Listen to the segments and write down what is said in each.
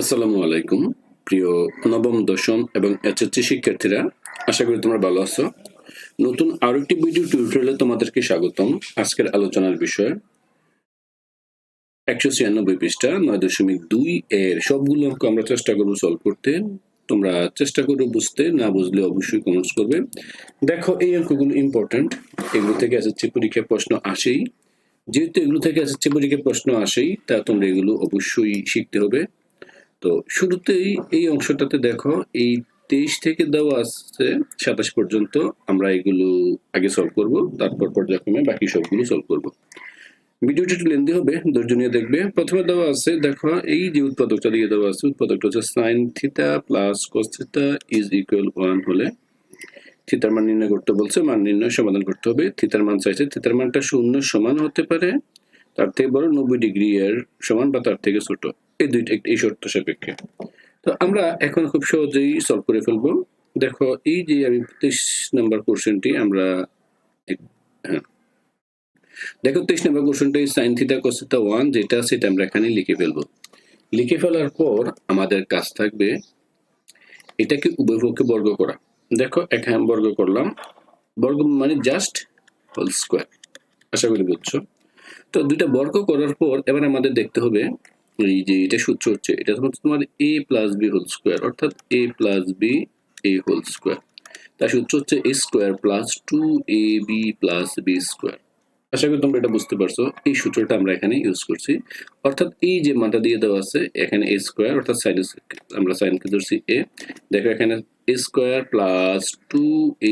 আসসালামু আলাইকুম, প্রিয় নবম, দশম এবং এইচএসসি শিক্ষার্থীরা, আশা করি তোমরা ভালো আছো। নতুন আরও একটি ভিডিও টিউটোরিয়ালে তোমাদেরকে স্বাগতম। আজকের আলোচনার বিষয়, একশো ছিয়ানব্বই পৃষ্ঠা, নয় দশমিক দুই এর সবগুলো অঙ্ক আমরা চেষ্টা করব সলভ করতে। তোমরা চেষ্টা করো বুঝতে, না বুঝলে অবশ্যই কমেন্টস করবে। দেখো, এই অঙ্কগুলো ইম্পর্ট্যান্ট এগুলো থেকে এসএসসি পরীক্ষায় প্রশ্ন আসেই। যেহেতু এগুলো থেকে এসএসসি পরীক্ষায় প্রশ্ন আসেই, তা তোমরা এগুলো অবশ্যই শিখতে হবে। তো শুরুতেই এই অংশটাতে দেখো, এই তেইশ থেকে দেওয়া আছে সাতাশ পর্যন্ত আমরা এগুলো আগে সলভ করব, তারপর পর্যায়ক্রমে বাকি সবগুলো সলভ করব। ভিডিওটি একটু লেন্দি হবে, ধৈর্য দেখবে। প্রথমে দেওয়া আছে, দেখো, এই যে উৎপাদকটা দিয়ে দেওয়া আছে, উৎপাদকটা হচ্ছে sine theta plus cos theta is equal one হলে থিতার মান নির্ণয় করতে বলছে, মান নির্ণয় সমাধান করতে হবে। থিতার মান চাইছে থিতার মানটা শূন্য সমান হতে পারে, তার থেকে বড় নব্বই ডিগ্রি এর সমান বা তার থেকে ছোট। এই দুইটা এই শর্ত সাপেক্ষে। তো আমরা এখন খুব সহজেই সলভ করে ফেলব। দেখো, এই যে আমি তেইশ নাম্বার কোশ্চেনটি আমরা হ্যাঁ। দেখো, তেইশ নাম্বার কোশ্চেনটা সাইন থিটা ওয়ান যেটা সেটা আমরা এখানে লিখে লিখে ফেলার পর আমাদের কাজ থাকবে এটাকে উভয়পক্ষে বর্গ করা। দেখো, এখানে বর্গ করলাম। বর্গ মানে জাস্ট হোল স্কোয়ার আশা করি বুঝছ? তো দুইটা বর্গ করার পর এবার আমাদের দেখতে হবে এই যে এটা সূত্র হচ্ছে, এটা হচ্ছে তোমার A plus B whole square অর্থাৎ A plus B A whole square তার সূত্র হচ্ছে A square plus two A B plus B square আশা করি তোমরা এটা বুঝতে পারছ, এই সূত্রটা আমরা এখানে ইউজ করছি। অর্থাৎ এই যে মানটা দিয়ে দেওয়া আছে, এখানে এ স্কোয়ার অর্থাৎ সাইড আমরা সাইনকে ধরছি এ দেখো এখানে A square plus two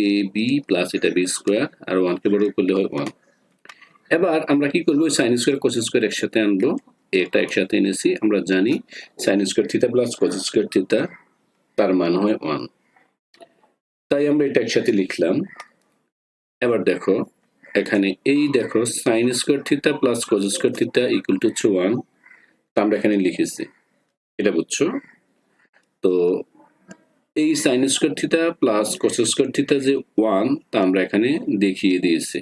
A B plus এটা বি স্কোয়ার আর ওয়ানকে বড় করলে হয় ওয়ান এবার আমরা কি করব সাইন স্কোয়ার কোস স্কোয়ার একসাথে আনব। এটা একসাথে এনেছি, আমরা জানি sine square theta plus cos square theta তার মান হয় ওয়ান তাই আমরা এটা একসাথে লিখলাম। এবার দেখো, এখানে এই দেখো sine square theta plus cos square theta equal to হচ্ছে ওয়ান তা আমরা এখানে লিখেছি। এটা বুঝছ? তো এই sine square theta plus cos square theta যে ওয়ান তা আমরা এখানে দেখিয়ে দিয়েছি।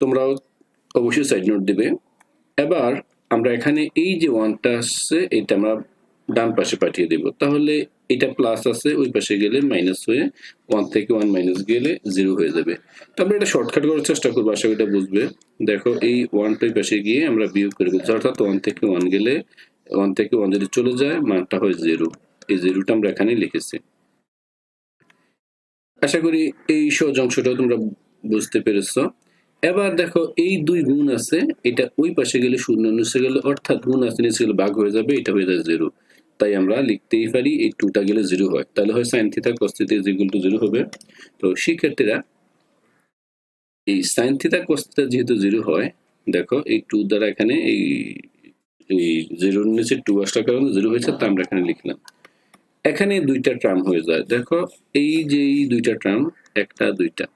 তোমরাও অবশ্যই সাইড নোট দিবে। এবার আমরা এখানে এই যে ওয়ানটা আসছে এটা আমরা ডান পাশে পাঠিয়ে দেব। তাহলে এটা প্লাস আছে, ওই পাশে গেলে মাইনাস হয়ে ওয়ান থেকে ওয়ান মাইনাস গেলে জিরো হয়ে যাবে। তো আমরা এটা শর্টকাট করার চেষ্টা করব, আশা এটা বুঝবে। দেখো, এই ওয়ানটা ওই পাশে গিয়ে আমরা বিয়োগ করে বলছি অর্থাৎ ওয়ান থেকে ওয়ান গেলে ওয়ান থেকে ওয়ান যদি চলে যায়, মানটা হয় জিরো এই জিরোটা আমরা এখানে লিখেছি। আশা করি এই সহজ অংশটাও তোমরা বুঝতে পেরেছ। এবার দেখো, এই দুই গুণ আছে, এটা ওই পাশে গেলে শূন্য, নিচে গেলে অর্থাৎ গুণ আছে, নিচে গেলে ভাগ হয়ে যাবে, এটা হয়ে যায় জিরো তাই আমরা লিখতেই পারি এই টুটা গেলে জিরো হয়। তাহলে হয় sine theta cos theta is to zero হবে। তো শিক্ষার্থীরা এই সাইন থিতা কস থিতা যেহেতু জিরো হয়, দেখো, এই টু দ্বারা এখানে এই এই জিরোর নিচে টু আসার কারণে জিরো হয়েছে, তা আমরা এখানে লিখলাম। এখানে দুইটা টার্ম হয়ে যায়। দেখো, এই যে এই দুইটা টার্ম একটা, দুইটা।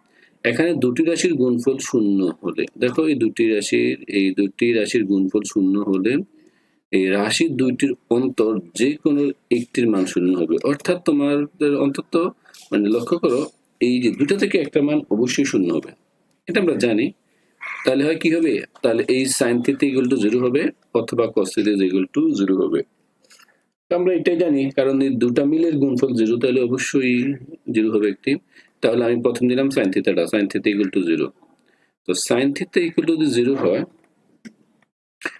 এখানে দুটি রাশির গুণফল শূন্য হলে, দেখো এই দুটি রাশির, এই দুটি রাশির গুণফল শূন্য হলে এই রাশির দুইটির অন্তর যে কোনো একটির মান শূন্য হবে। অর্থাৎ তোমাদের অন্তত মানে লক্ষ্য করো, এই যে দুটো থেকে একটা মান অবশ্যই শূন্য হবে। এটা আমরা জানি। তাহলে হয় কি হবে? তাহলে এই sine theta equal to zero হবে অথবা cos theta equal to zero হবে। আমরা এটাই জানি, কারণ এই দুটা মিলের গুণফল জিরো তাহলে অবশ্যই জিরো হবে একটি। তাহলে আমি প্রথম দিলাম sine থিতাটা sine theta equal to zero তো সাইন থিতা ইকুয়াল টু যদি জিরো হয়,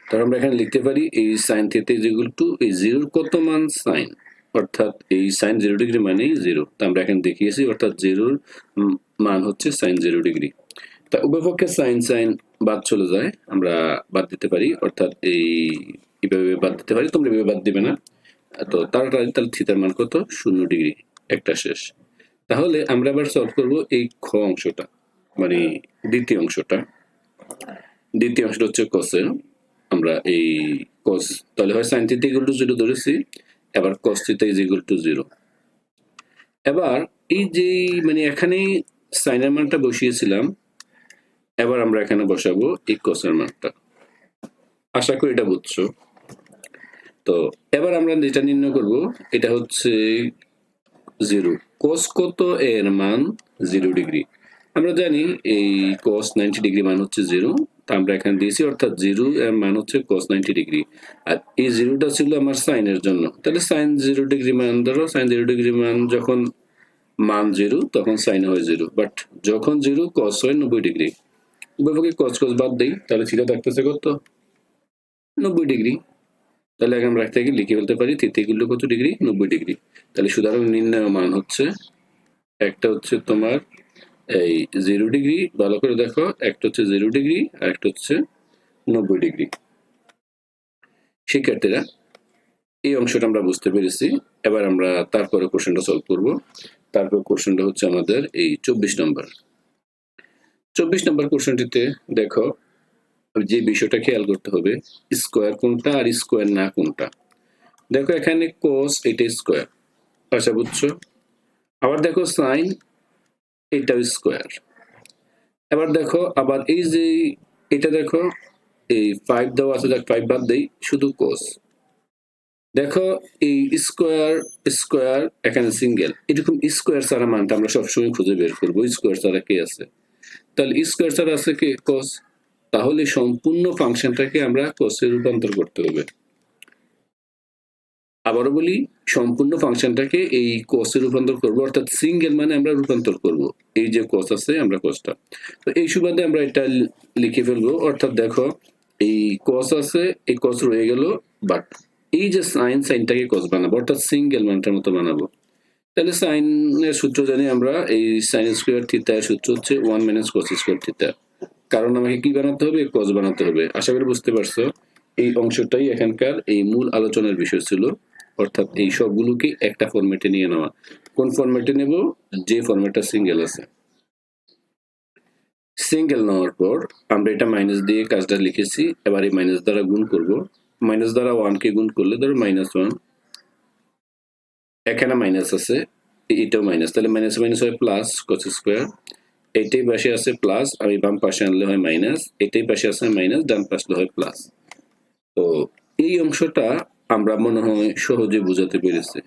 তাহলে আমরা এখানে লিখতে পারি এই সাইন থিতা ইকুয়াল টু এই জিরোর কত মান সাইন অর্থাৎ এই সাইন জিরো ডিগ্রি মানেই জিরো তা আমরা এখানে দেখিয়েছি, অর্থাৎ জিরোর মান হচ্ছে সাইন জিরো ডিগ্রি তা উভয়পক্ষে সাইন সাইন বাদ চলে যায়, আমরা বাদ দিতে পারি। অর্থাৎ এই, এইভাবে বাদ দিতে পারি, তোমরা এভাবে বাদ দিবে না। তো তাড়াতাড়ি তাহলে থিতার মান কত? শূন্য ডিগ্রি একটা শেষ। তাহলে আমরা আবার সলভ করব এই খ অংশটা মানে দ্বিতীয় অংশটা। দ্বিতীয় অংশটা হচ্ছে কসের আমরা এই কস তাহলে হয় sine theta equal to zero ধরেছি, এবার cos theta is equal to zero এবার এই যে মানে এখানে সাইনের মানটা বসিয়েছিলাম, এবার আমরা এখানে বসাবো এই কসের মানটা। আশা করি এটা বুঝছ। তো এবার আমরা যেটা নির্ণয় করব, এটা হচ্ছে জিরো। কোস কত এর মান জিরো ডিগ্রি। আমরা জানি এই কোস নাইনটি ডিগ্রি মান হচ্ছে জিরো, তা আমরা এখানে দিয়েছি, অর্থাৎ জিরো এর মান হচ্ছে কস নাইনটি ডিগ্রি। আর এই জিরোটা ছিল আমার সাইনের জন্য। তাহলে সাইন জিরো ডিগ্রি মান, ধরো সাইন জিরো ডিগ্রি মান যখন মান জিরো, তখন সাইন হয় জিরো। বাট যখন জিরো কস হয় নব্বই ডিগ্রি। উভয়পক্ষে কস কস বাদ দিই, তাহলে থিটা থাকতেছে কত? নব্বই ডিগ্রি। তাহলে এখন আমরা থেকে লিখে ফেলতে পারি থিতেগুলো কত ডিগ্রি? নব্বই ডিগ্রি। তাহলে সুতরাং নির্ণয় মান হচ্ছে একটা হচ্ছে তোমার এই জিরো ডিগ্রি। ভালো করে দেখো, একটা হচ্ছে জিরো ডিগ্রি আর একটা হচ্ছে নব্বই ডিগ্রি। শিক্ষার্থীরা, এই অংশটা আমরা বুঝতে পেরেছি। এবার আমরা তারপরে কোশ্চেনটা সলভ করব। তারপর কোশ্চেনটা হচ্ছে আমাদের এই চব্বিশ নম্বর। চব্বিশ নম্বর কোশ্চেনটিতে দেখো যে বিষয়টা খেয়াল করতে হবে, স্কোয়ার কোনটা আর স্কোয়ার না কোনটা। দেখো এখানে কোস এটা স্কোয়ার আচ্ছা বুঝছ আবার দেখো সাইন এটাও স্কোয়ার। এবার দেখো, আবার এই যে এটা দেখো, এই ফাইভ দেওয়া আছে দেখ ফাইভ বাদ দেই, শুধু কোস দেখো এই স্কোয়ার স্কোয়ার এখানে সিঙ্গেল এরকম স্কোয়ার ছাড়া মানটা আমরা সবসময় খুঁজে বের করব। স্কোয়ার ছাড়া কে আছে? তাহলে স্কোয়ার ছাড়া আছে কে? কস তাহলে সম্পূর্ণ ফাংশনটাকে আমরা কসে রূপান্তর করতে হবে। আবারও বলি, সম্পূর্ণ ফাংশনটাকে এই কসে রূপান্তর করব, অর্থাৎ সিঙ্গেল মানে আমরা রূপান্তর করব। এই যে কস আছে, আমরা কসটা তো এই সুবাদে আমরা এটা লিখে ফেলব, অর্থাৎ দেখো, এই কস আছে, এই কস রয়ে গেল বাট এই যে সাইন সাইনটাকে কস বানাবো, অর্থাৎ সিঙ্গেল মানটার মতো বানাবো। তাহলে সাইনের সূত্র জানি আমরা, এই সাইন স্কোয়ার থিতা সূত্র হচ্ছে one minus cos square theta কারণ আমাকে কি বানাতে হবে? কস বানাতে হবে। আশা করি বুঝতে পারছ। এই অংশটাই এখানকার এই মূল আলোচনার বিষয় ছিল। অর্থাৎ এই সবগুলোকে একটা ফরম্যাটে নিয়ে নেওয়া। কোন ফরম্যাটে নেব? যে ফরম্যাটটা সিঙ্গেল আছে। সিঙ্গেল নেওয়ার পর আমরা এটা মাইনাস দিয়ে কাজটা লিখেছি। এবার এই মাইনাস দ্বারা গুণ করব। মাইনাস দ্বারা ওয়ান কে গুণ করলে ধরো মাইনাস ওয়ান এখানে মাইনাস আছে, এটাও মাইনাস তাহলে মাইনাস মাইনাস হয় প্লাস কস স্কোয়ার এটাই পাশে আছে প্লাস আমি বাম পাশে আনলে হয় মাইনাস এটাই পাশে আছে মাইনাস ডান পাশে হয় প্লাস তো এই অংশটা আমরা মনে হয় সহজে বুঝাতে পেরেছি।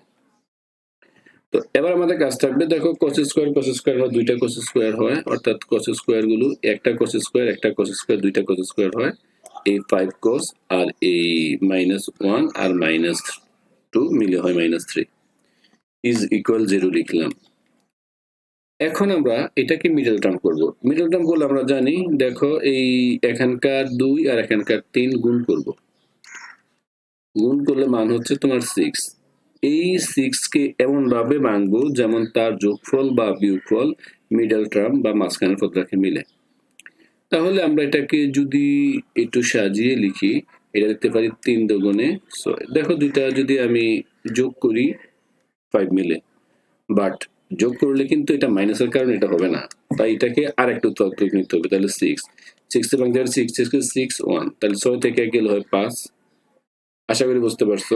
তো এবার আমাদের কাজ থাকবে, দেখো কস স্কোয়ার কস স্কোয়ার হয়, দুইটা কস স্কোয়ার হয়, অর্থাৎ কস স্কোয়ারগুলো একটা কস স্কোয়ার একটা কস স্কোয়ার দুইটা কস স্কোয়ার হয়। এই ফাইভ কস আর এই মাইনাস ওয়ান আর মাইনাস টু মিলে হয় minus three is equal zero লিখলাম। এখন আমরা এটাকে মিডল টার্ম করব। মিডল টার্ম করলে আমরা জানি, দেখো এই এখানকার দুই আর এখানকার তিন গুণ করব। গুণ করলে মান হচ্ছে তোমার সিক্স এই সিক্স কে এমন ভাবে ভাঙবো যেমন তার যোগফল বা বিয়োগফল মিডল টার্ম বা মাঝখানের পত্রাকে মিলে। তাহলে আমরা এটাকে যদি একটু সাজিয়ে লিখি, এটা দেখতে পারি তিন ছয়। দেখো দুইটা যদি আমি যোগ করি ফাইভ মিলে। বাট যোগ করলে কিন্তু এটা মাইনাসের কারণে এটা হবে না। তাই এটাকে আর একটু তত্ত্ব নিতে হবে, তাহলে সিক্স সিক্স এবং সিক্স সিক্স সিক্স ওয়ান তাহলে ছয় থেকে গেলে হয় পাঁচ। আশা করি বুঝতে পারছ?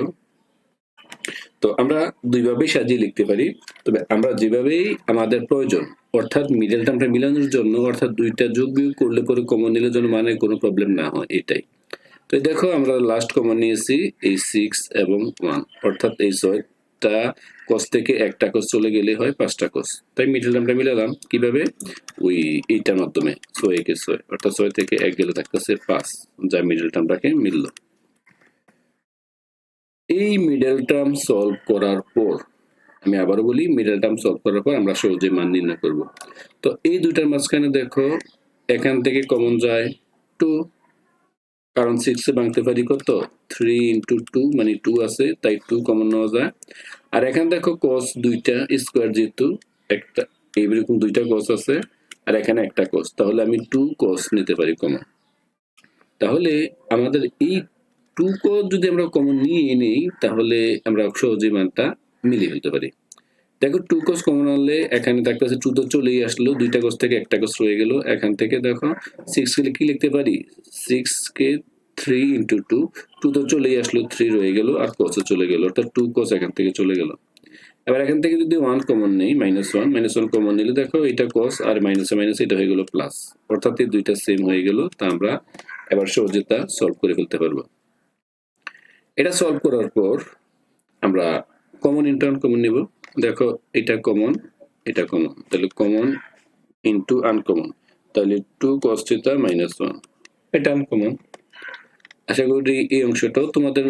তো আমরা দুইভাবেই সাজিয়ে লিখতে পারি। তবে আমরা যেভাবেই আমাদের প্রয়োজন, অর্থাৎ মিডল টার্মটা মিলানোর জন্য, অর্থাৎ দুইটা যোগ বিয়োগ করলে পরে কমন নিলে যেন মানে কোনো প্রবলেম না হয়, এটাই। তো দেখো আমরা লাস্ট কমন নিয়েছি, এই সিক্স এবং ওয়ান অর্থাৎ এই ছয়টা কস থেকে একটা কস চলে গেলে হয় পাঁচটা কস তাই মিডল টার্মটা মিলালাম। কীভাবে? ওই এইটার মাধ্যমে, ছয় একে ছয়। অর্থাৎ ছয় থেকে এক গেলে থাকতেছে পাঁচ, যা মিডল টার্মটাকে মিললো। এই মিডল টার্ম সলভ করার পর, আমি আবারও বলি মিডল টার্ম সলভ করার পর আমরা সহজে মান নির্ণয় করব। তো এই দুটার মাঝখানে দেখো, এখান থেকে কমন যায় টু, কারণ সিক্সে ভাঙতে পারি কত? থ্রি ইন্টু টু মানে টু আছে, তাই টু কমন নেওয়া যায়। আর এখানে দেখো কস দুইটা স্কোয়ার যেহেতু, একটা, এইরকম দুইটা কস আছে, আর এখানে একটা কস তাহলে আমি টু কস নিতে পারি কমন তাহলে আমাদের এই টু কস যদি আমরা কমন নিয়ে নেই, তাহলে আমরা সহজে মানটা মিলিয়ে ফেলতে পারি। দেখো টু কস কমন আনলে এখানে থাকতেছে টু তো চলেই আসলো, দুইটা কস থেকে একটা কস রয়ে গেল। এখান থেকে দেখো সিক্স কে কি লিখতে পারি? সিক্স কে থ্রি ইন্টু টু টু তো চলেই আসলো থ্রি রয়ে গেল, আর কসও চলে গেল, অর্থাৎ টু কস এখান থেকে চলে গেল। এবার এখান থেকে যদি ওয়ান কমন নেই minus one minus one common নিলে দেখো এটা কস আর মাইনাস মাইনাস এটা হয়ে গেল প্লাস অর্থাৎ এই দুইটা সেম হয়ে গেল, তা আমরা এবার সহজে সলভ করে ফেলতে পারব। এটা সলভ করার পর আমরা কমন ইন্টার্ন কমন নিব। দেখো এটা কমন এটা কমন তাহলে কমন ইন্টু আনকমন তাহলে two cos theta minus one এটা আনকমন আশা করি এই অংশটাও তোমাদের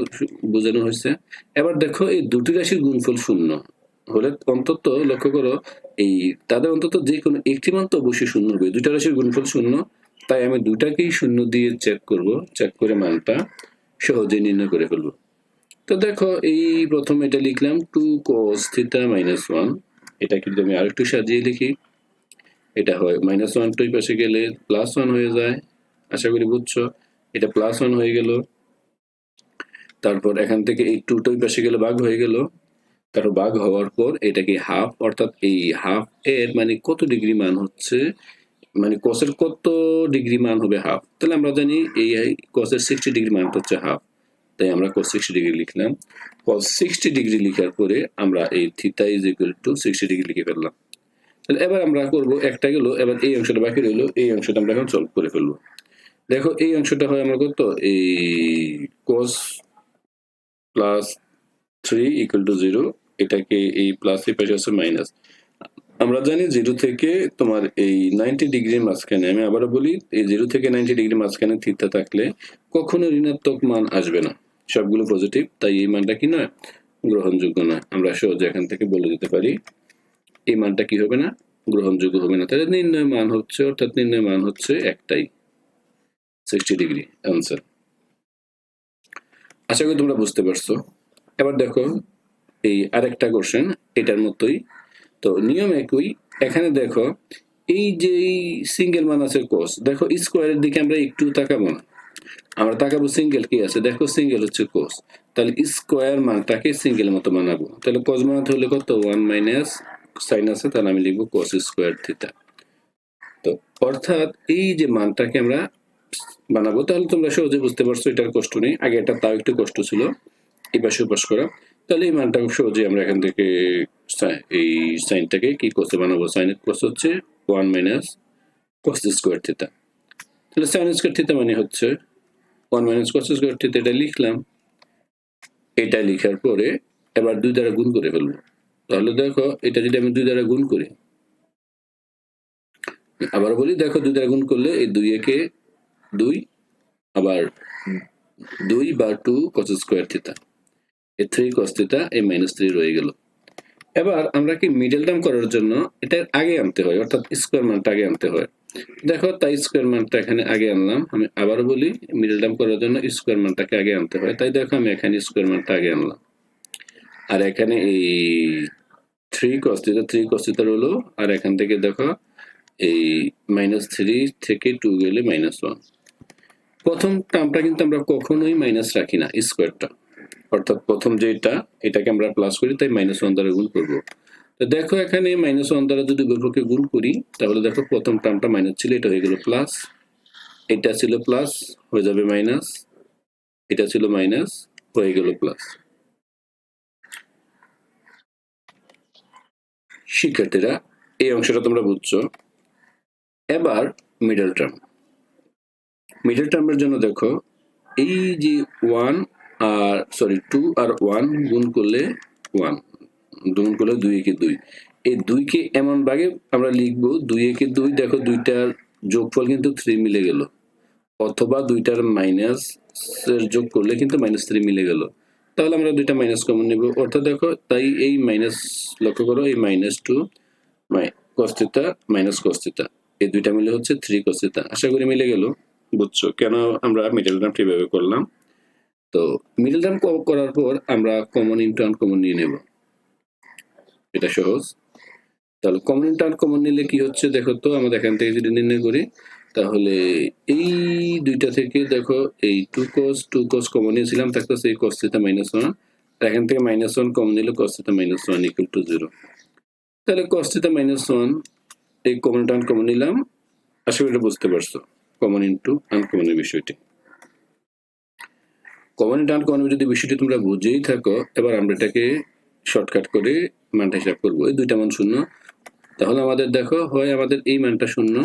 বোঝানো হয়েছে। এবার দেখো, এই দুটি রাশির গুণফল শূন্য। হলে অন্তত লক্ষ্য করো, এই তাদের অন্তত যে কোনো একটি মান তো অবশ্যই শূন্য হবে। দুইটা রাশির গুণফল শূন্য, তাই আমি দুটাকেই শূন্য দিয়ে চেক করব। চেক করে মানটা সহজে নির্ণয় করে ফেলব। তো দেখো, এই প্রথম এটা লিখলাম two cos theta minus one এটা কিন্তু আমি আরেকটু সাজিয়ে লিখি। এটা হয় মাইনাস ওয়ান টু পাশে গেলে প্লাস ওয়ান হয়ে যায়। আশা করি বুঝছ। এটা প্লাস ওয়ান হয়ে গেল। তারপর এখান থেকে এই টু টই পাশে গেলে ভাগ হয়ে গেল। তারপর ভাগ হওয়ার পর এটাকে হাফ অর্থাৎ এই হাফ এর মানে কত ডিগ্রি মান হচ্ছে? মানে কসের কত ডিগ্রি মান হবে হাফ তাহলে আমরা জানি এই কসের সিক্সটি ডিগ্রি মান হচ্ছে হাফ তাই আমরা কস সিক্সটি ডিগ্রি লিখলাম। কস সিক্সটি ডিগ্রি লিখার পরে আমরা এই theta is equal to sixty degree লিখে ফেললাম। তাহলে এবার আমরা করব, একটা গেল, এবার এই অংশটা বাকি রইল, এই অংশটা আমরা এখন সলভ করে ফেলব। দেখো এই অংশটা হয় আমরা কত এই cos plus three equal to zero এটাকে এই প্লাস এই পাশে আছে মাইনাস আমরা জানি জিরো থেকে তোমার এই নাইনটি ডিগ্রির মাঝখানে, আমি আবারও বলি, এই জিরো থেকে নাইনটি ডিগ্রি মাঝখানে থিতা থাকলে কখনো ঋণাত্মক মান আসবে না। সবগুলো পজিটিভ তাই এই মানটা কি নয়? গ্রহণযোগ্য নয় আমরা সহজে এখান থেকে বলে দিতে পারি, এই মানটা কি হবে না? গ্রহণযোগ্য হবে না। তাহলে নির্ণয় মান হচ্ছে, অর্থাৎ নির্ণয় মান হচ্ছে একটাই। সিক্সটি ডিগ্রি অ্যান্সার আশা করি তোমরা বুঝতে পারছ। এবার দেখো, এই আরেকটা কোশ্চেন এটার মতোই। তো নিয়ম একই। এখানে দেখো, এই যে সিঙ্গেল মান আছে কোস দেখো স্কোয়ারের দিকে আমরা একটু তাকাবো না। আমরা তাকাবো সিঙ্গেল কি আছে? দেখো সিঙ্গেল হচ্ছে কোস তাহলে স্কোয়ার মানটাকে সিঙ্গেল মতো বানাবো। তাহলে কস বানাতে হলে কত? ওয়ান মাইনাস সাইন আছে, তাহলে আমি লিখব কোস স্কোয়ার থিটা তো অর্থাৎ এই যে মানটাকে আমরা বানাবো, তাহলে তোমরা সহজে বুঝতে পারছ, এটার কষ্ট নেই। আগে এটা তাও একটু কষ্ট ছিল। পাশে উপাস করা। তাহলে এই মানটা সহজে আমরা এখান থেকে এই সাইনটাকে কি করতে বানাবো? সাইনের কস হচ্ছে one minus cos square theta তাহলে সাইন স্কোয়ার থিতা মানে হচ্ছে one minus cos square theta এটা লিখলাম। এটা লিখার পরে এবার দুই দ্বারা গুণ করে ফেলব। তাহলে দেখো, এটা যদি আমি দুই দ্বারা গুণ করি, আবার বলি, দেখো দুই দ্বারা গুণ করলে এই দুই একে দুই, আবার দুই বা টু কস স্কোয়ার থিতা এই থ্রি কস থিতা এই মাইনাস থ্রি রয়ে গেল। এবার আমরা কি মিডল টার্ম করার জন্য এটা আগে আনতে হয়, অর্থাৎ স্কোয়ার মানটা আগে আনতে হয়। দেখো, তাই স্কোয়ার মানটা এখানে আগে আনলাম। আমি আবার বলি মিডল টার্ম করার জন্য স্কোয়ার মানটাকে আগে আনতে হয়। তাই দেখো, আমি এখানে স্কোয়ার মানটা আগে আনলাম। আর এখানে এই থ্রি কস থিতা থ্রি কস থিতা রইল। আর এখান থেকে দেখো, এই মাইনাস থ্রি থেকে টু গেলে মাইনাস ওয়ান প্রথম টার্মটা কিন্তু আমরা কখনোই মাইনাস রাখি না স্কোয়ারটা অর্থাৎ প্রথম যেটা, এটাকে আমরা প্লাস করি, তাই মাইনাস ওয়ান দ্বারা গুণ করব। তো দেখো এখানে মাইনাস ওয়ান দ্বারা যদি উভয়পক্ষে গুণ করি, তাহলে দেখো প্রথম টার্মটা মাইনাস ছিল, এটা হয়ে গেল প্লাস এটা ছিল প্লাস হয়ে যাবে মাইনাস এটা ছিল মাইনাস হয়ে গেল প্লাস শিক্ষার্থীরা, এই অংশটা তোমরা বুঝছ। এবার মিডল টার্ম মিডল টার্মের জন্য দেখো, এই যে ওয়ান আর সরি টু আর ওয়ান গুণ করলে ওয়ান গুণ করলে দুই একে দুই। এই দুইকে এমন ভাগে আমরা লিখব, দুই একে দুই, দেখো দুইটার যোগফল কিন্তু থ্রি মিলে গেল। অথবা দুইটার মাইনাস যোগ করলে কিন্তু মাইনাস থ্রি মিলে গেল। তাহলে আমরা দুইটা মাইনাস কমন নেব। অর্থাৎ দেখো, তাই এই মাইনাস লক্ষ্য করো, এই minus two cos theta minus cos theta এই দুইটা মিলে হচ্ছে থ্রি কস্তিতা আশা করি মিলে গেল। বুঝছ? কেন আমরা মিডল টার্ম কীভাবে করলাম? তো মিডল টার্ম করার পর আমরা কমন ইন্টু আনকমন নিয়ে নেব। এটা সহজ। তাহলে কমন ইন্টু আনকমন নিলে কি হচ্ছে দেখো তো আমরা এখান থেকে যদি নির্ণয় করি, তাহলে এই দুইটা থেকে দেখো, এই two cos two cos common নিয়েছিলাম থাকতেছে এই কস থিটা মাইনাস ওয়ান এখান থেকে মাইনাস ওয়ান কমন নিলে cos theta minus one equal to zero তাহলে কস থিটা মাইনাস ওয়ান এই কমন টার্ম কমন নিলাম। করি এটা বুঝতে পারছ। কমন ইন্টু আনকমনের বিষয়টি। কমন ইন্টু আনকমনের যদি বিষয়টি তোমরা বুঝেই থাকো, এবার আমরা এটাকে শর্টকাট করে মানটা হিসাব করব। এই দুইটা মান শূন্য। তাহলে আমাদের দেখো, হয় আমাদের এই মানটা শূন্য,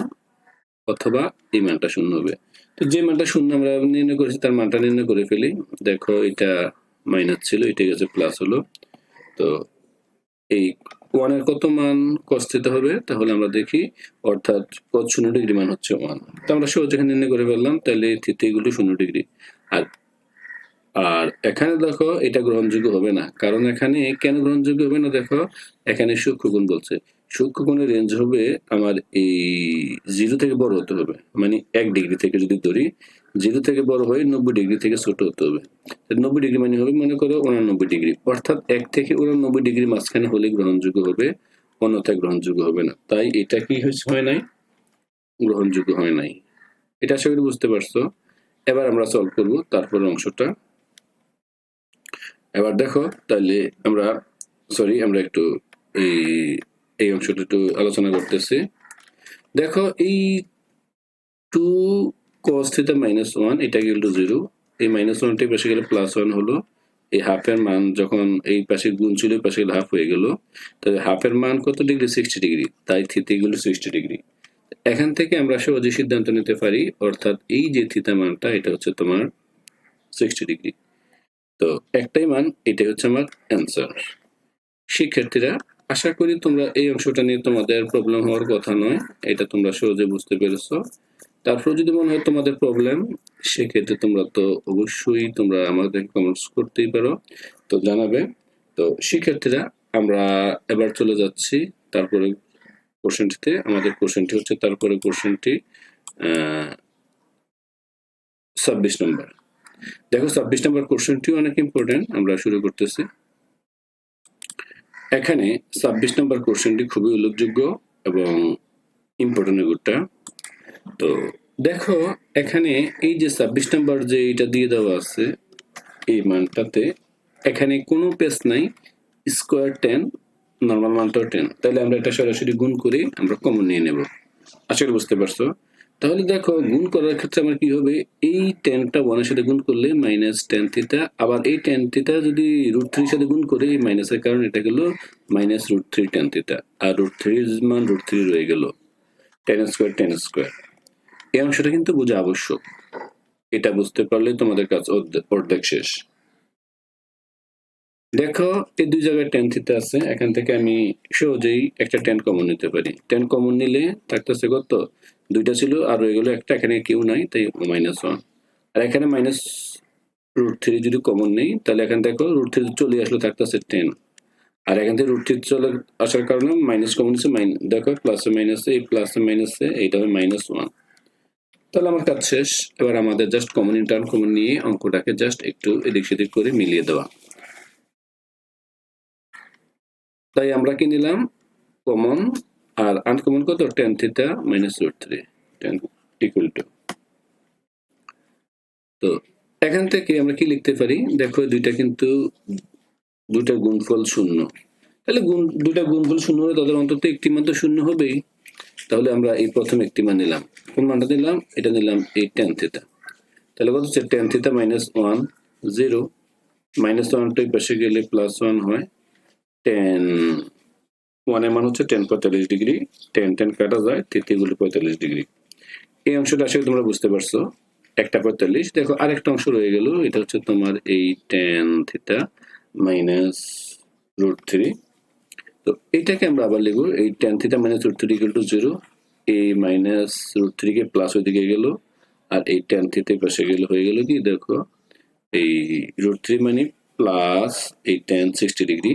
অথবা এই মানটা শূন্য হবে। তো যে মানটা শূন্য আমরা নির্ণয় করেছি, তার মানটা নির্ণয় করে ফেলি। দেখো, এটা মাইনাস ছিল, এটা গেছে প্লাস হলো। তো এই ওয়ানের কত মান কস দিতে হবে? তাহলে আমরা দেখি, অর্থাৎ কত শূন্য ডিগ্রি মান হচ্ছে ওয়ান। তো আমরা সহজ এখানে নির্ণয় করে ফেললাম, তাহলে থিতা এগুলো শূন্য ডিগ্রি। আর আর এখানে দেখো, এটা গ্রহণযোগ্য হবে না। কারণ এখানে কেন গ্রহণযোগ্য হবে না? দেখো, এখানে সূক্ষ্মগুণ বলছে। সূক্ষ্মগুণের রেঞ্জ হবে আমার এই জিরো থেকে বড় হতে হবে। মানে এক ডিগ্রি থেকে যদি ধরি জিরো থেকে বড় হয়ে নব্বই ডিগ্রি থেকে ছোট হতে হবে। নব্বই ডিগ্রি মানে হবে, মনে করো উনানব্বই ডিগ্রি অর্থাৎ এক থেকে উনানব্বই ডিগ্রি মাঝখানে হলে গ্রহণযোগ্য হবে, অন্যথায় গ্রহণযোগ্য হবে না। তাই এটা কি হয় নাই? গ্রহণযোগ্য হয় নাই। এটা আশা করি বুঝতে পারছ। এবার আমরা সলভ করব তারপর অংশটা। এবার দেখো তাহলে আমরা সরি আমরা একটু এই এই অংশটা একটু আলোচনা করতেছি। দেখো, এই two cos theta minus one এটা গেল টু জিরো এই মাইনাস ওয়ানটা পাশে গেলে প্লাস ওয়ান হলো। এই হাফের মান যখন এই পাশে গুণ ছিল, এই পাশে হাফ হয়ে গেল। তাহলে হাফের মান কত ডিগ্রি সিক্সটি ডিগ্রি তাই থিতে গেল সিক্সটি ডিগ্রি এখান থেকে আমরা সহজে সিদ্ধান্ত নিতে পারি, অর্থাৎ এই যে থিতা মানটা, এটা হচ্ছে তোমার সিক্সটি ডিগ্রি তো একটাই মান, এটাই হচ্ছে আমার অ্যান্সার শিক্ষার্থীরা আশা করি তোমরা এই অংশটা নিয়ে তোমাদের প্রবলেম হওয়ার কথা নয়। এটা তোমরা সহজে বুঝতে পেরেছ। তারপর যদি মনে হয় তোমাদের প্রবলেম সেক্ষেত্রে তোমরা তো অবশ্যই তোমরা আমাদের কমেন্টস করতেই পারো। তো জানাবে। তো শিক্ষার্থীরা আমরা এবার চলে যাচ্ছি তারপরে কোশ্চেনটিতে আমাদের কোশ্চেনটি হচ্ছে তারপরে কোশ্চেনটি ছাব্বিশ নম্বর দেখো, ছাব্বিশ নম্বর কোশ্চেনটি অনেক ইম্পর্টেন্ট আমরা শুরু করতেছি। এখানে ছাব্বিশ নম্বর কোশ্চেনটি খুবই উল্লেখযোগ্য এবং ইম্পর্টেন্ট এগুলোটা তো দেখো, এখানে এই যে ছাব্বিশ নম্বর যে এটা দিয়ে দেওয়া আছে, এই মানটাতে এখানে কোনো পেস নাই স্কোয়ার টেন নর্মাল মানটাও টেন তাহলে আমরা এটা সরাসরি গুণ করে আমরা কমন নিয়ে নেব। আশা বুঝতে পারছ? তাহলে দেখো, গুণ করার ক্ষেত্রে আমার কি হবে? এই টেনটা ওয়ানের সাথে গুণ করলে মাইনাস টেন থিটা আবার এই টেন থিটা যদি রুট থ্রির সাথে গুণ করে, এই মাইনাসের কারণে এটা গেল minus root three tan theta আর রুট থ্রির মান রুট থ্রি রয়ে গেল টেন স্কোয়ার টেন স্কোয়ার এই অংশটা কিন্তু বোঝা আবশ্যক। এটা বুঝতে পারলে তোমাদের কাজ অর্ধেক শেষ। দেখো, এই দুই জায়গায় টেন থিতা আছে, এখান থেকে আমি সহজেই একটা টেন কমন নিতে পারি। টেন কমন নিলে থাকতেছে কত? দুইটা ছিল আর রয়ে গেল একটা, এখানে কেউ নাই, তাই মাইনাস ওয়ান আর এখানে মাইনাস রুট থ্রি যদি কমন নেই, তাহলে এখান দেখো রুট থ্রি চলে আসলো, থাকতেছে টেন আর এখান থেকে রুট থ্রি চলে আসার কারণে মাইনাস কমন হচ্ছে দেখো প্লাসে মাইনাসে এই প্লাসে মাইনাসে এইটা হবে মাইনাস ওয়ান তাহলে আমার কাজ শেষ। এবার আমাদের জাস্ট কমন ইন্টার্ন কমন নিয়ে অঙ্কটাকে জাস্ট একটু এদিক সেদিক করে মিলিয়ে দেওয়া। তাই আমরা কি নিলাম? কমন আর আনকমন কত? Ten theta minus root three ten equal to তো এখান থেকে আমরা কি লিখতে পারি? দেখো দুইটা কিন্তু দুইটা গুণফল শূন্য। তাহলে গুণ, দুইটা গুণফল শূন্য হলে তাদের অন্তত একটি মান তো শূন্য হবেই। তাহলে আমরা এই প্রথম একটি মান নিলাম। কোন মানটা নিলাম? এটা নিলাম এই টেন থিটা তাহলে কত হচ্ছে? Ten theta minus one zero minus ওয়ানটা পাশে গেলে প্লাস ওয়ান হয়। টেন ওয়ানের মান হচ্ছে টেন পঁয়তাল্লিশ ডিগ্রি টেন টেন কাটা যায় তৃতীয়গুলি পঁয়তাল্লিশ ডিগ্রি এই অংশটা আসলে তোমরা বুঝতে পারছ। একটা পঁয়তাল্লিশ। দেখো, আরেকটা অংশ রয়ে গেল। এটা হচ্ছে তোমার এই tan theta minus root three তো এটাকে আমরা আবার লিখব, এই tan theta minus root three equal to zero এই মাইনাস রুট থ্রিকে প্লাস ওইদিকে গেল, আর এই টেন থিতে পাশে গেলে হয়ে গেল কি? দেখো, এই রুট থ্রি মানে প্লাস এই টেন সিক্সটি ডিগ্রি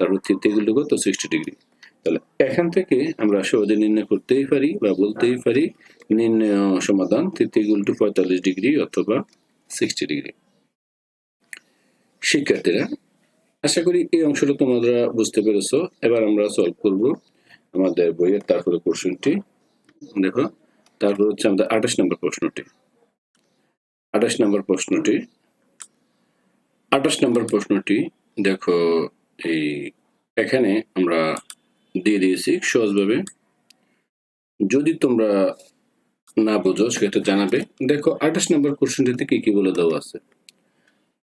তারপর থিতে গেলে কত সিক্সটি ডিগ্রি তাহলে এখান থেকে আমরা সহজে নির্ণয় করতেই পারি বা বলতেই পারি নির্ণয় সমাধান তৃতীয় টু পঁয়তাল্লিশ ডিগ্রি অথবা সিক্সটি ডিগ্রি শিক্ষার্থীরা, আশা করি এই অংশটা তোমরা বুঝতে পেরেছ। এবার আমরা সলভ করব আমাদের বইয়ের তারপরে কোশ্চেনটি দেখো, তারপর হচ্ছে আমাদের আঠাশ নম্বর প্রশ্নটি। আঠাশ নম্বর প্রশ্নটি, আঠাশ নম্বর প্রশ্নটি, দেখো এই এখানে আমরা দিয়ে দিয়েছি সহজভাবে। যদি তোমরা না বোঝো সেটা জানাবে। দেখো, আঠাশ নম্বর কোশ্চেনটিতে কি কি বলে দেওয়া আছে?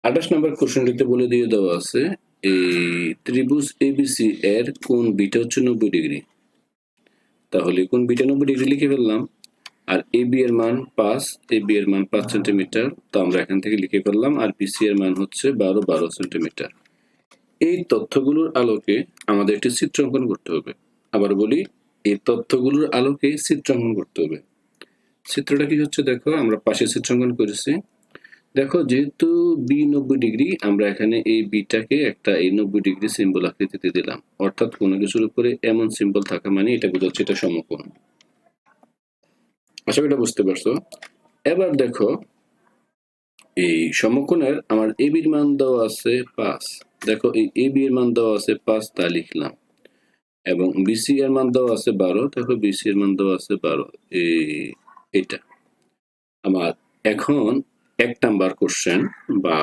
আঠাশ নম্বর কোশ্চেনটিতে বলে দিয়ে দেওয়া আছে, এই ত্রিভুজ এবিসি এর কোন বিটা হচ্ছে নব্বই ডিগ্রি? তাহলে কোন বিটা নব্বই ডিগ্রি লিখে ফেললাম। আর এ বি এর মান পাঁচ এ বি এর মান পাঁচ সেন্টিমিটার, তো আমরা এখান থেকে লিখে ফেললাম। আর বিসি এর মান হচ্ছে বারো বারো সেন্টিমিটার। এই তথ্যগুলোর আলোকে আমাদের একটি চিত্রাঙ্কন করতে হবে। আবার বলি, এই তথ্যগুলোর আলোকে চিত্রাঙ্কন করতে হবে। চিত্রটা কি হচ্ছে দেখো, আমরা পাশে চিত্রাঙ্কন করেছি। দেখো, যেহেতু বি নব্বই ডিগ্রি, আমরা এখানে এই বিটাকে একটা এই নব্বই ডিগ্রি সিম্বল আকৃতিতে দিলাম। অর্থাৎ কোনো কিছুর উপরে এমন সিম্বল থাকা মানে এটা বোঝাচ্ছে এটা সমকোণ। আশা এটা বুঝতে পারছ? এবার দেখো, এই সমকোণের আমার এ বির মান দেওয়া আছে পাঁচ। দেখো, এই এ বি এর মান দেওয়া আছে পাঁচ, তা লিখলাম। এবং বিসি এর মান দেওয়া আছে বারো, দেখো বিসি এর মান দেওয়া আছে বারো। এটা। আমার এখন এক নাম্বার কোশ্চেন বা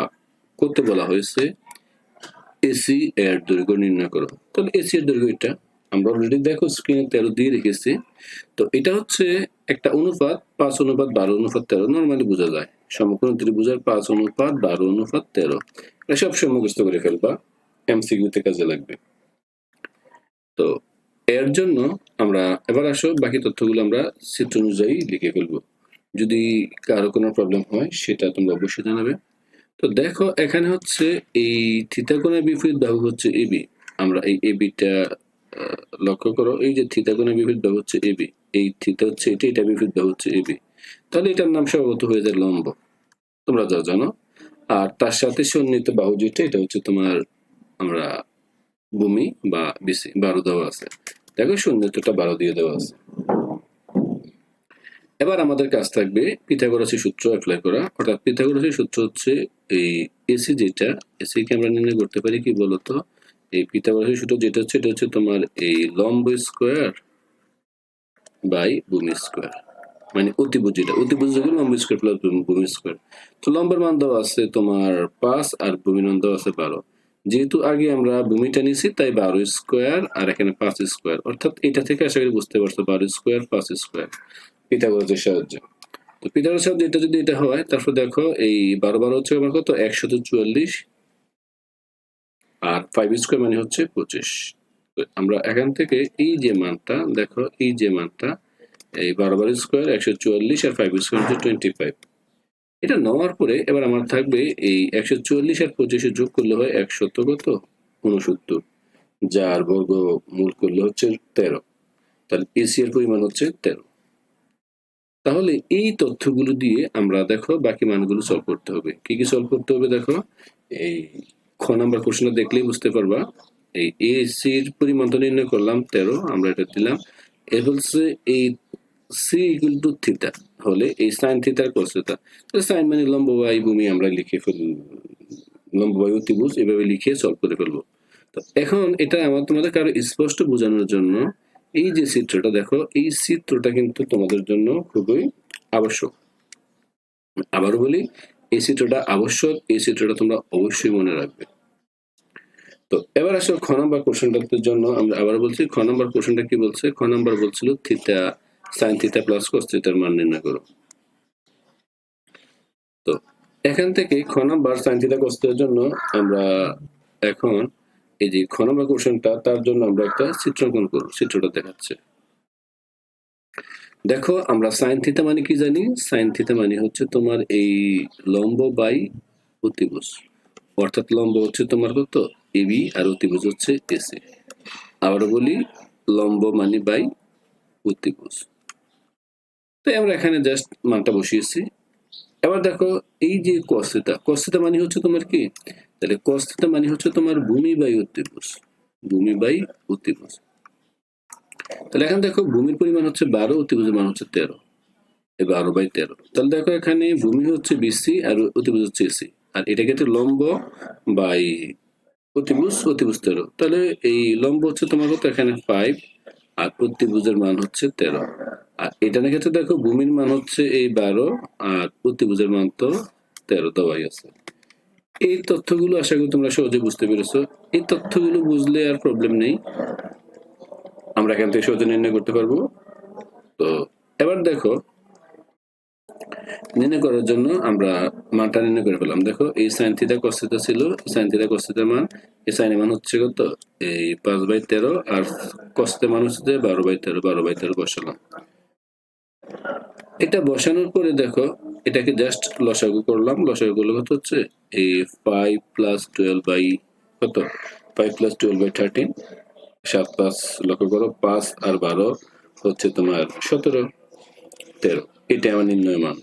করতে বলা হয়েছে এসি এর দৈর্ঘ্য নির্ণয় করো। তাহলে এসি এর দৈর্ঘ্য এটা। আমরা অলরেডি দেখো স্ক্রিনে তেরো দিয়ে রেখেছি। তো এটা হচ্ছে একটা অনুপাত, পাঁচ অনুপাত, বারো অনুপাত, তেরো। নর্মালি বোঝা যায়। সমকোণ ত্রিভুজের পাঁচ অনুপাত, বারো অনুপাত, তেরো। এটা সবসময় মুখস্থ করে ফেলবা এমসিকিউতে কাজে লাগবে। তো এর জন্য আমরা এবার আসো, বাকি তথ্যগুলো আমরা চিত্র অনুযায়ী লিখে ফেলব। যদি কারও কোনো প্রবলেম হয়, সেটা তোমরা অবশ্যই জানাবে। তো দেখো, এখানে হচ্ছে এই থিতা কোণের বিপরীত বাহু হচ্ছে এবি আমরা এই এবিটা লক্ষ্য করো, এই যে থিতা কোণের বিপরীত বাহু হচ্ছে এবি এই থিতা হচ্ছে এটা এটা বিপরীত বাহু হচ্ছে এবি তাহলে এটার নাম স্বভাবত হয়ে যায় লম্ব। তোমরা যা জানো। আর তার সাথে সন্নিহিত বাহু যেটা এটা হচ্ছে তোমার আমরা ভূমি বা বিসি, বারো দেওয়া আছে। দেখো সন্নিহিতটা বারো দিয়ে দেওয়া আছে। এবার আমাদের কাজ থাকবে পিথাগোরাসের সূত্র অ্যাপ্লাই করা। অর্থাৎ পিথাগোরাসের সূত্র হচ্ছে এই এসি যেটা এসি কে আমরা নির্ণয় করতে পারি কি বলতো? এই পিথাগোরাসের সূত্র যেটা হচ্ছে, এটা হচ্ছে তোমার এই লম্ব স্কোয়ার বাই ভূমি স্কোয়ার মানে অতিভুজ যেটা অতিভুজ যখন লম্ব স্কোয়ার প্লাস ভূমি স্কোয়ার তো লম্বের মান দেওয়া আছে তোমার পাঁচ আর ভূমির মান দেওয়া আছে বারো। যেহেতু আগে আমরা ভূমিটা নিয়েছি, তাই বারো স্কোয়ার আর এখানে পাঁচ স্কোয়ার অর্থাৎ এটা থেকে আশা করি বুঝতে পারছ, বারো স্কোয়ার পাঁচ স্কোয়ার পিথাগোরাসের সাহায্যে। তো পিথাগোরাসের সাহায্যে এটা যদি এটা হয়, তারপর দেখো এই বারো বারো হচ্ছে আমার কত? একশত চুয়াল্লিশ। আর ফাইভ স্কোয়ার মানে হচ্ছে পঁচিশ। আমরা এখান থেকে এই যে মানটা, দেখো এই যে মানটা এই বারো বারো স্কোয়ার একশো চুয়াল্লিশ আর ফাইভ স্কোয়ার হচ্ছে টোয়েন্টি ফাইভ এটা নেওয়ার পরে এবার আমার থাকবে এই একশো চুয়াল্লিশ আর পঁচিশে যোগ করলে হয় একশত কত? উনসত্তর যার বর্গ মূল করলে হচ্ছে তেরো। তাহলে এসি এর পরিমাণ হচ্ছে তেরো। তাহলে এই তথ্যগুলো দিয়ে আমরা দেখো বাকি মানগুলো সলভ করতে হবে। কি কি সলভ করতে হবে দেখো? এই খ নাম্বার কোশ্চেনটা দেখলেই বুঝতে পারবা। এই এসির পরিমাণ তো নির্ণয় করলাম, তেরো, আমরা এটা দিলাম। এ হচ্ছে এই সি ইকুয়াল টু থিতা হলে এই সাইন থিতার কস থিতা সাইন মানে ভূমি, আমরা লিখে এভাবে লিখে সলভ করে ফেলব। তো এখন এটা আমার তোমাদের কারও স্পষ্ট বোঝানোর জন্য, এই যে চিত্রটা দেখো, এই চিত্রটা কিন্তু তোমাদের জন্য খুবই আবশ্যক। আবারও বলি, এই চিত্রটা আবশ্যক, এই চিত্রটা তোমরা অবশ্যই মনে রাখবে। তো এবার আসো খ নম্বর কোশ্চেনটার জন্য, আমরা আবার বলছি, খ নম্বর কোশ্চেনটা কি বলছে? খ নম্বর বলছিল থিতা সাইন থিতা প্লাস কস থিতার মান নির্ণয় করো। তো, এখান থেকে খ নম্বর সাইন থিতা কস থিতার জন্য আমরা এখন এই যে খ নম্বর কোশ্চেনটা তার জন্য আমরা একটা চিত্রাঙ্কন করব, চিত্রটা দেখাচ্ছে। দেখো, আমরা সাইন থিতা মানে কি জানি? সাইন থিতা মানে হচ্ছে তোমার এই লম্ব বাই অতিভুজ। অর্থাৎ লম্ব হচ্ছে তোমার কত? এবি আর অতিভুজ হচ্ছে এসি আবার বলি, লম্ব মানে বাই অতিভুজ। তাই আমরা এখানে জাস্ট মানটা বসিয়েছি। এবার দেখো, এই যে কস্তিতা কস্তিতা মানে হচ্ছে তোমার কি? তাহলে কস্তিতা মানে হচ্ছে তোমার ভূমি বাই অতিভুজ ভূমি বাই অতিভুজ তাহলে এখন দেখো, ভূমির পরিমাণ হচ্ছে বারো অতিভুজের মান হচ্ছে তেরো। এই বারো বাই তেরো। তাহলে দেখো এখানে ভূমি হচ্ছে বিসি আর অতিভুজ হচ্ছে এসি আর এটা ক্ষেত্রে লম্ব বাই অতিভুজ অতিভুজ তেরো। তাহলে এই লম্ব হচ্ছে তোমার কত? এখানে ফাইভ আর অতিভুজের মান হচ্ছে তেরো। আর এটা ক্ষেত্রে দেখো, ভূমির মান হচ্ছে এই বারো, আর অতিভুজের মান তো তেরো দেওয়াই আছে। এই তথ্যগুলো আশা করি তোমরা সহজে বুঝতে পেরেছ। এই তথ্যগুলো বুঝলে আর প্রবলেম নেই। আমরা এখান থেকে সহজে নির্ণয় করতে পারব। তো এবার দেখো, নির্ণয় করার জন্য আমরা মানটা নির্ণয় করে ফেলাম দেখো, এই সাইন থিটা কস থিটা ছিল সাইন থিটা কস থিটার মান, এই সাইনের মান হচ্ছে কত? এই পাঁচ বাই তেরো, আর কস থিটার মান হচ্ছে বারো বাই তেরো, বারো বাই তেরো বসালাম। এটা বসানোর পরে দেখো, এটাকে জাস্ট লসাগু করলাম। লসাগু করলে কত হচ্ছে? এই ফাইভ প্লাস টুয়েলভ বাই কত? Five plus twelve by thirteen সাত পাঁচ লক্ষ্য করো, পাঁচ আর বারো হচ্ছে তোমার সতেরো, তেরো। এটা আমার নির্ণয় মান।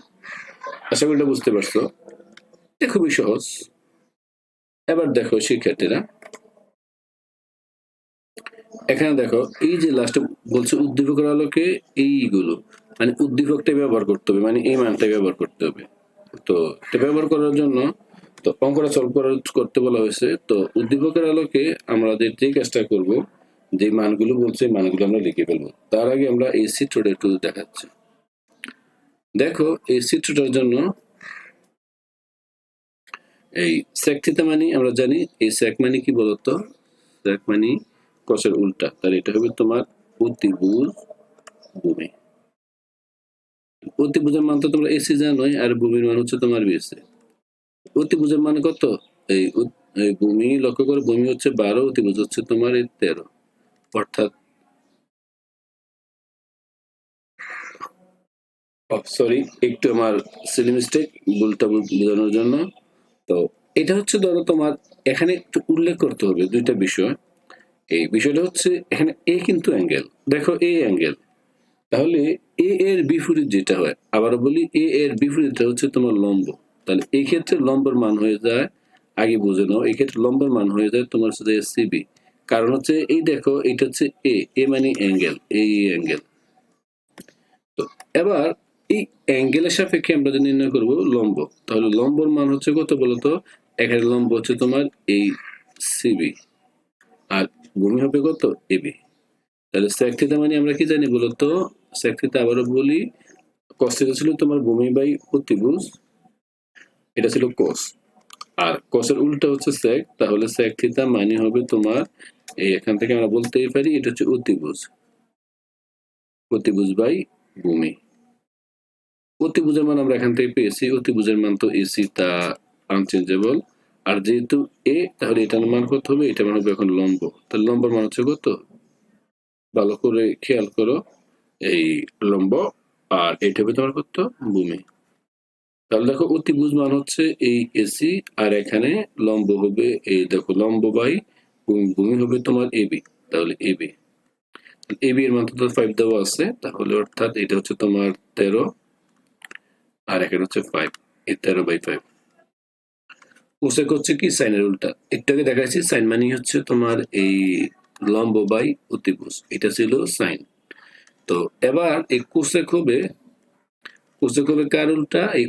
আশা করি বুঝতে পারছ। এটা খুবই সহজ। এবার দেখো শিক্ষার্থীরা। এখানে দেখো, এই যে লাস্টে বলছে উদ্দীপকের আলোকে এইগুলো। মানে উদ্দীপকটা ব্যবহার করতে হবে মানে এই মানটা ব্যবহার করতে হবে। তো এটা ব্যবহার করার জন্য তো অঙ্কটা সলভ করতে বলা হয়েছে। তো উদ্দীপকের আলোকে আমাদের যে কাজটা করব, যে মানগুলো বলছে মানগুলো আমরা লিখে ফেলব। তার আগে আমরা এই চিত্রটা একটু দেখাচ্ছি। দেখো, এই চিত্রটার জন্য এই sec থিটা মানে আমরা জানি, এই sec মানে কি বলতো? sec মানে কসের উল্টা। তাহলে এটা হবে তোমার অতিভুজ ভূমি। অতিভুজের মান তো তোমরা এসি জানোই আর ভূমির মান হচ্ছে তোমার বিএসি অতিভুজের মান কত? এই এই ভূমি লক্ষ্য করে, ভূমি হচ্ছে বারো অতিভুজ হচ্ছে তোমার এই তেরো। অর্থাৎ সরি একটু আমার সিলি মিস্টেক ভুলটা বোঝানোর জন্য। তো এটা হচ্ছে ধরো তোমার, এখানে একটু উল্লেখ করতে হবে দুইটা বিষয়। এই বিষয়টা হচ্ছে এখানে এ কিন্তু অ্যাঙ্গেল দেখো এই অ্যাঙ্গেল তাহলে এ এর বিপরীত যেটা হয়, আবারও বলি এ এর বিপরীতটা হচ্ছে তোমার লম্ব। তাহলে এই ক্ষেত্রে লম্বের মান হয়ে যায়, আগে বুঝে নাও এই ক্ষেত্রে লম্বের মান হয়ে যায় তোমার সাথে সিবি কারণ হচ্ছে এই দেখো, এটা হচ্ছে এ এ মানে অ্যাঙ্গেল এই অ্যাঙ্গেল তো এবার এই অ্যাঙ্গেলের সাপেক্ষে আমরা যে নির্ণয় করব, লম্ব। তাহলে লম্বর মান হচ্ছে কত বলতো? এখানে লম্ব হচ্ছে তোমার এই সিবি আর ভূমি হবে কত? এবি তাহলে থিটা মানে আমরা কি জানি বলতো? থিটা আবারও বলি cos থিটা ছিল তোমার ভূমি বাই অতিভুজ এটা ছিল cos. আর এর উল্টা হচ্ছে sec, তাহলে sec থিটা মানে হবে তোমার, এই এখান থেকে আমরা বলতেই পারি এটা হচ্ছে অতিভুজ অতিভুজ বাই ভূমি। অতিভুজের মান আমরা এখান থেকে পেয়েছি অতিভুজের মান তো এসি তা আনচেঞ্জেবল আর যেহেতু এ তাহলে এটার মান কত হবে? এটা মান হবে এখন লম্ব। তাহলে লম্বর মান হচ্ছে কত? ভালো করে খেয়াল করো। এই লম্ব আর এটা হবে তোমার কত ভূমি। তাহলে দেখো অতিভুজ মান হচ্ছে এই এসি আর এখানে লম্ব হবে এই দেখো লম্ব বাই ভূমি হবে তোমার এবি তাহলে এবি এবি এর মান তো ফাইভ দেওয়া আছে, তাহলে অর্থাৎ এটা হচ্ছে তোমার তেরো আর এখানে হচ্ছে ফাইভ এই তেরো বাই ফাইভ কোসেক হচ্ছে কি? সাইনের উল্টা। একটু আগে দেখাচ্ছি, সাইন মানে হচ্ছে তোমার এই লম্ব বাই অতিভুজ এটা ছিল সাইন। তো এবার এই কোসেক হবে কোসেক হবে কার উল্টা? এই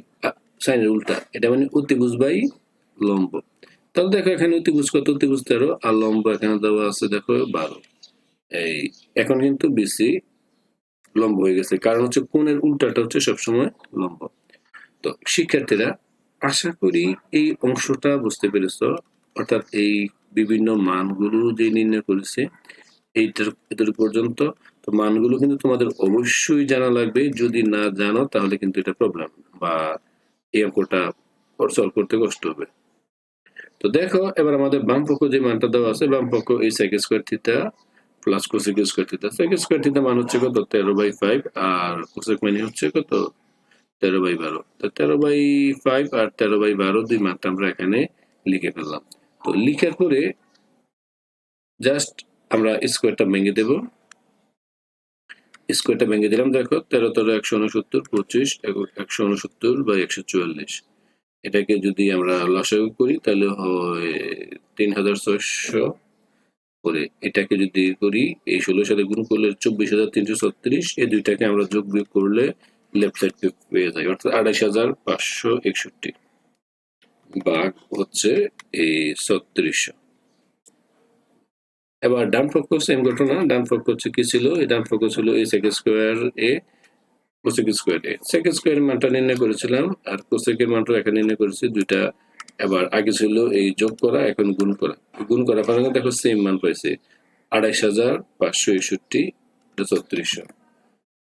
সাইনের উল্টা। এটা মানে অতিভুজ বাই লম্ব। তাহলে দেখো এখানে অতিভুজ কত? অতিভুজ তেরো। আর লম্ব এখানে দেওয়া আছে দেখো বারো। এই, এখন কিন্তু বেশি লম্ব হয়ে গেছে। কারণ হচ্ছে কোণের উল্টাটা হচ্ছে সবসময় লম্ব। তো শিক্ষার্থীরা, আশা করি এই অংশটা বুঝতে পেরেছ। অর্থাৎ এই বিভিন্ন মানগুলো যে নির্ণয় করেছে, এইটার পর্যন্ত তো মানগুলো কিন্তু তোমাদের অবশ্যই জানা লাগবে। যদি না জানো, তাহলে কিন্তু এটা প্রবলেম বা এই অঙ্কটা সলভ করতে কষ্ট হবে। তো দেখো, এবার আমাদের বাম পক্ষ যে মানটা দেওয়া আছে বাম পক্ষ এই sec square theta plus cosec square theta sec square theta মান হচ্ছে কত? তেরো বাই ফাইভ আর কোসেক মানে হচ্ছে কত? তেরো বাই বারো। তো তেরো বাই ফাইভ আর তেরো বাই বারো দুই মাত্রা আমরা এখানে লিখে ফেললাম। তো লিখার পরে জাস্ট আমরা স্কোয়ারটা ভেঙে দেব। স্কোয়ারটা ভেঙে দিলাম, দেখো, তেরো তেরো, একশো উনসত্তর, পঁচিশ একশো উনসত্তর বা একশো চুয়াল্লিশ। এটাকে যদি আমরা লসাগু করি, তাহলে হয় তিন হাজার ছয়শো করে। এটাকে যদি করি, এই ষোলো সালে গুণ করলে চব্বিশ হাজার তিনশো ছত্রিশ, এই দুইটাকে আমরা যোগ বিয়োগ করলে লেফট সাইড পেয়ে যাই, অর্থাৎ আড়াইশ হাজার পাঁচশো একষট্টি। বাঘ হচ্ছে এই ছত্রিশশো। এবার ডান পক্ষ সেম ঘটনা। ডান পক্ষ হচ্ছে কি ছিল? এই ডান পক্ষ ছিল এই sec square A cosec square A sec square মানটা নির্ণয় করেছিলাম, আর কোসেকের মানটা এখানে নির্ণয় করেছি দুইটা। এবার আগে ছিল এই যোগ করা, এখন গুণ করা। গুণ করা কারণে দেখো সেম মান পাইছে। আড়াইশ হাজার পাঁচশো একষট্টি ছত্রিশশো।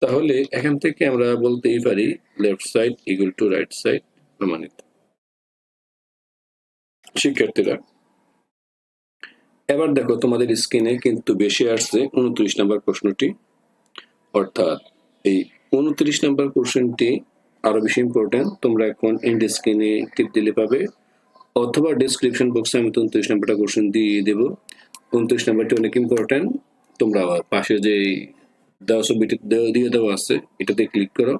তাহলে এখান থেকে আমরা বলতেই পারি left side equal to right side প্রমাণিত। শিক্ষার্থীরা এবার দেখো তোমাদের স্ক্রিনে কিন্তু বেশি আসছে উনত্রিশ নম্বর প্রশ্নটি। অর্থাৎ এই উনত্রিশ নম্বর কোশ্চেনটি আরও বেশি ইম্পর্টেন্ট তোমরা এখন এন্ড স্ক্রিনে টিপ দিলে পাবে। অথবা ডেসক্রিপশন বক্সে আমি উনত্রিশ নম্বরটা কোশ্চেন দিয়ে দেবো। উনত্রিশ নাম্বারটি অনেক ইম্পর্টেন্ট তোমরা আবার পাশে যে দেওয়া ছবিটি দিয়ে দেওয়া আছে, এটাতে ক্লিক করো।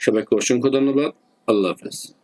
সবাইকে অসংখ্য ধন্যবাদ। আল্লাহ হাফেজ।